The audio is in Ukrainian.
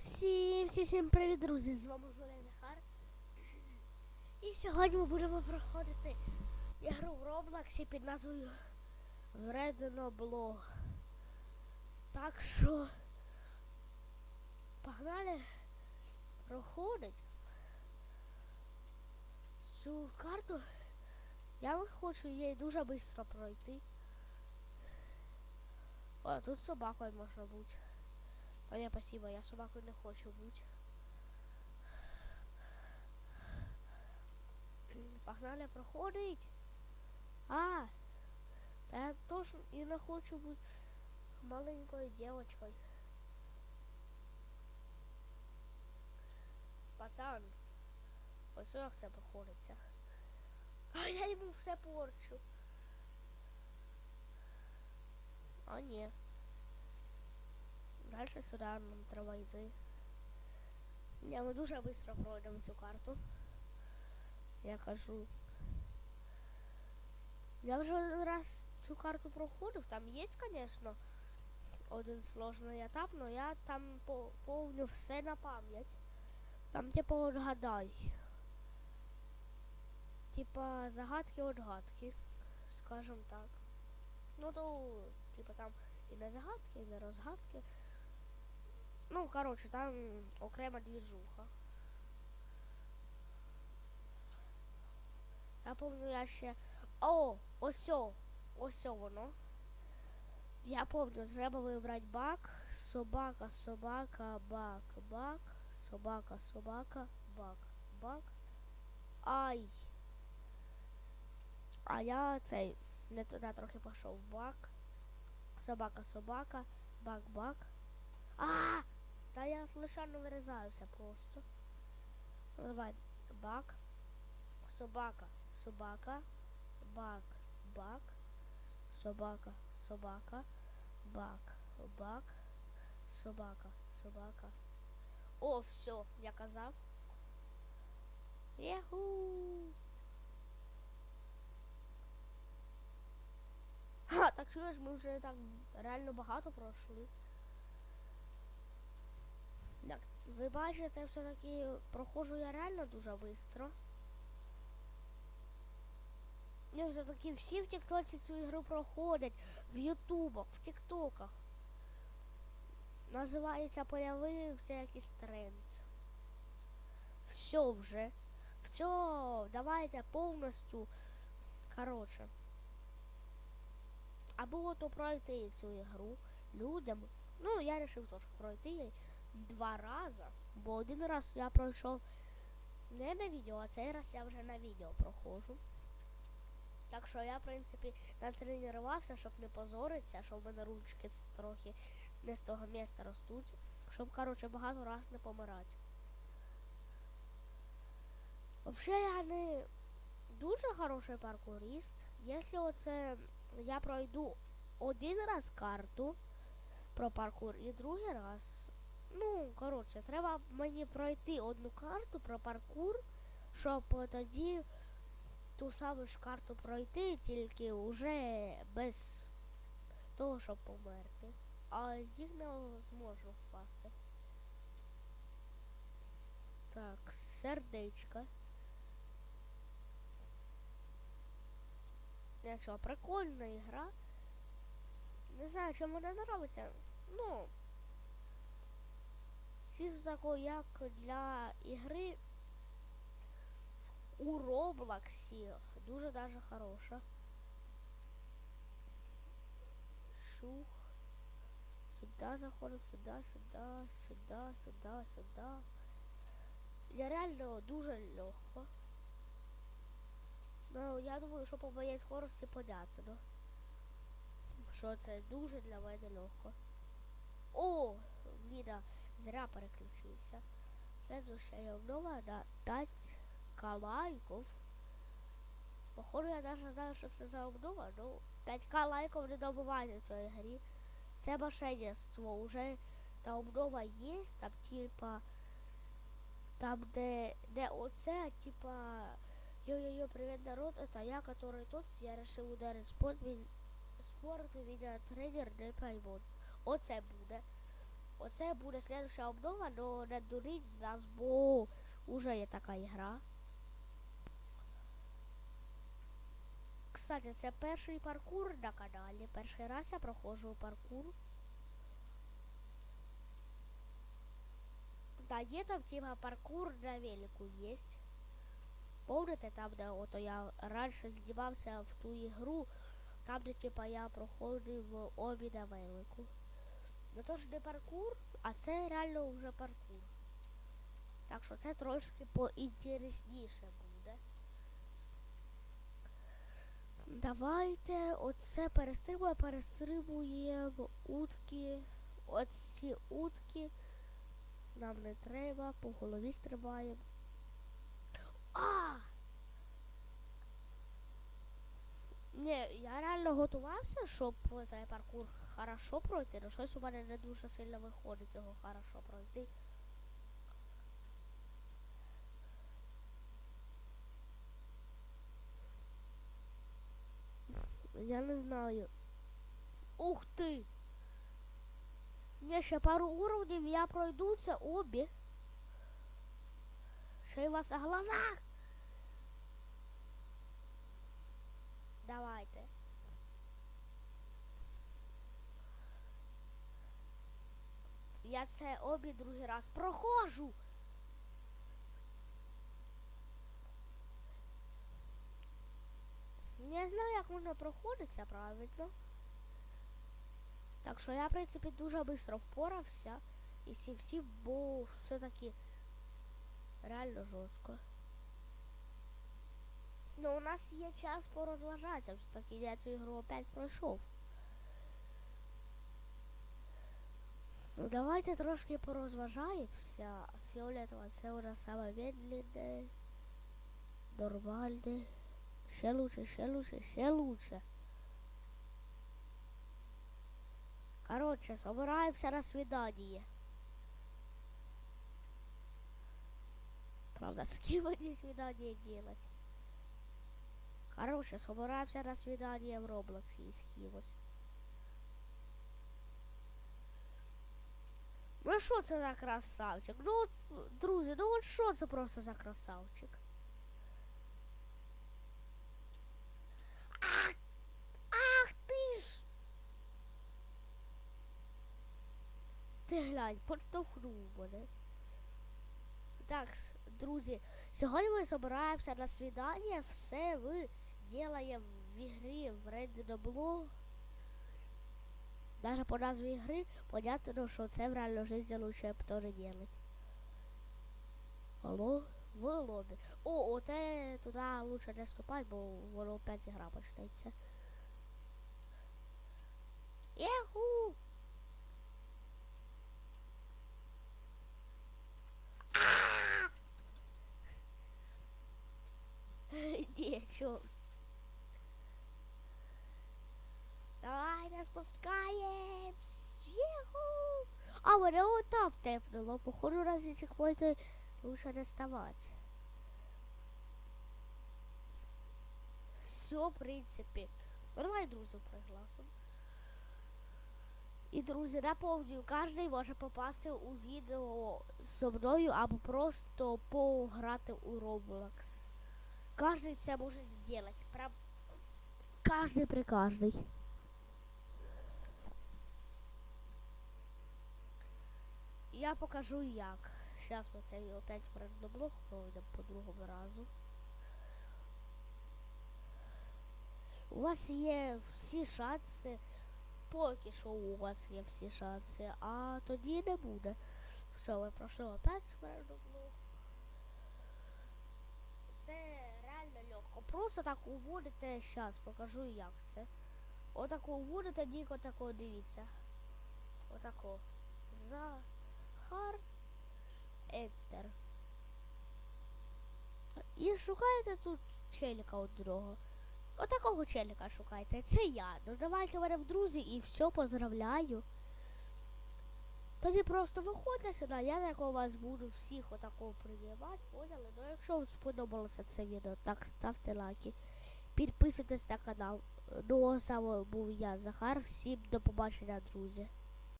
Всім, всім, привіт, друзі! З вами Золя Захар. І сьогодні ми будемо проходити ігру в Роблоксі під назвою Вредено Блог. Так що погнали проходить цю карту. Я хочу її дуже швидко пройти. О, тут собакою можна бути. Та ні, спасибо, я собакою не хочу бути. Погнали проходить. А, та я теж і не хочу бути маленькою дівчинкою. Пацан, ось як це проходиться. А я йому все порчу. А ні. Дальше сюди нам треба йти. Ні, ми дуже швидко пройдемо цю карту. Я кажу. Я вже один раз цю карту проходив. Там є, звісно, один сложний етап, але я там по- помню все на пам'ять. Там типу отгадай. Типа загадки отгадки, скажем так. Ну то, типа там і не загадки, і не розгадки. Ну, коротше, там окрема двіжуха. Я помню, я ще. О! Осьо! Осьо воно. Я помню, треба вибрати бак. Собака, собака, бак, бак. Собака, собака, бак, бак. Ай! А я цей не туди трохи пішов. Бак. Собака, собака, бак, бак. А! Та я случайно вирізаюся просто. Давай. Бак. Собака. Собака. Бак. Бак. Собака. Собака. Бак. Бак. Собака. Собака. О, все, я казав. Єху. Ха, так чуєш, ми вже так реально багато пройшли. Так, ви бачите, все-таки проходжу я реально дуже швидко. Ну, все-таки всі в Тіктоці цю ігру проходять, в Ютубах, в Тіктоках. Називається появився якийсь тренд. Все вже. Все, давайте повністю. Коротше. Або то пройти цю ігру людям. Ну, я вирішив теж пройти її два рази. Бо один раз я пройшов не на відео, а цей раз я вже на відео проходжу. Так що я, в принципі, натренувався, щоб не позоритися, щоб у мене ручки трохи не з того місця ростуть. Щоб, коротше, багато раз не помирати. Взагалі я не дуже хороший паркурист. Якщо оце я пройду один раз карту про паркур і другий раз. Ну, коротше, треба мені пройти одну карту про паркур, щоб тоді ту саму ж карту пройти, тільки вже без того, щоб померти. А з зможу впасти. Так, сердечко. Якщо прикольна ігра. Не знаю, чому мені подобається. Ну, тако, як для ігри у Роблоксі дуже даже хороша. Шух. Сюда заходимо, сюда, сюда, сюда, сюда, сюда. Я реально дуже легко. Ну, я думаю, що по моїй скорості понятно. Що це дуже для мене легко. О! Віда зря переключився. Следующая обнова на 5 лайків. Походу я навіть знаю, що це за обнова, ну 5к лайків не добиває цієї грі. Це мошенництво. Уже та обнова є, там типа там де, де оце, а, типа Йо-йо-йо, привет, народ, это я, который тут, я решил ударить спорт, спорт, видеотренер, не пойму. Оце буде. Оце буде слідуща обнова, но не дуріть нас, бо уже є така ігра. Кстати, це перший паркур на каналі. Перший раз я проходжу паркур. Да, є там типа паркур на велику есть. Помните там, де ото я раніше знімався в ту ігру, там де типа я проходив обі на велику. Ну то ж не паркур, а це реально вже паркур. Так що це трошки поінтересніше буде. Давайте оце перестрибуємо, перестрибуємо утки. Оці утки нам не треба, по голові стрибаємо. А! Ні, я реально готувався, щоб цей паркур хорошо пройти, але щось у мене не дуже сильно виходить його хорошо пройти. Я не знаю. Ух ти! Мне ще пару уровнів, я пройду це обі. Ще у вас на глазах. Давайте. Я це обі другий раз проходжу. Не знаю, як можна проходиться правильно. Так що я, в принципі, дуже швидко впорався. І всі всі, бо все-таки реально жорстко. Ну, у нас є час порозважатися, все-таки я цю ігру опять пройшов. Ну давайте трошки порозважаємося. Фіолетова це у нас саме медленне, нормальне. Ще лучше, ще лучше, ще лучше. Короче, собираемся на свидание. Правда, с кем мне свидание делать? Короче, собираемся на свидание в Роблоксі із кимось. Ну що це за красавчик? Ну, друзі, ну от що це просто за красавчик? Ах, ах ти ж! Ти глянь, подштовхнув мене. Так, друзі, сьогодні ми збираємося на свідання, все ми делаємо в ігрі в Random Даже по назві ігри понятно, що це в реальній житті лучше б делать. Алло? В лобі. О, оте туди лучше не ступати, бо воно опять ігра почнеться. Єху! Ні, чо? Давайте спускаємось. Єху! А, мене отам тепнуло. Походу, раз і чекпоінти лучше не ставати. Все, в принципі. Давай друзів пригласимо. І друзі, напомню, кожен може попасти у відео зі мною або просто пограти у Roblox. Кожен це може зробити. Прям кожен при кожний. Я покажу як. Зараз ми це опять в рандомблок пройдемо по другому разу. У вас є всі шанси. Поки що у вас є всі шанси, а тоді не буде. Все, ви пройшли опять рандомблок. Це реально легко. Просто так уводите, зараз покажу як це. Отако уводите, ніко тако дивіться. Отако. Захар. Enter. І шукаєте тут челіка одного. Отакого челіка шукайте. Це я. Ну давайте мене в друзі і все, поздравляю. Тоді просто виходьте сюди, я такого вас буду всіх отакого приймати, поняли? Ну якщо вам сподобалося це відео, так ставте лайки. Підписуйтесь на канал. Ну, а саме був я, Захар. Всім до побачення, друзі.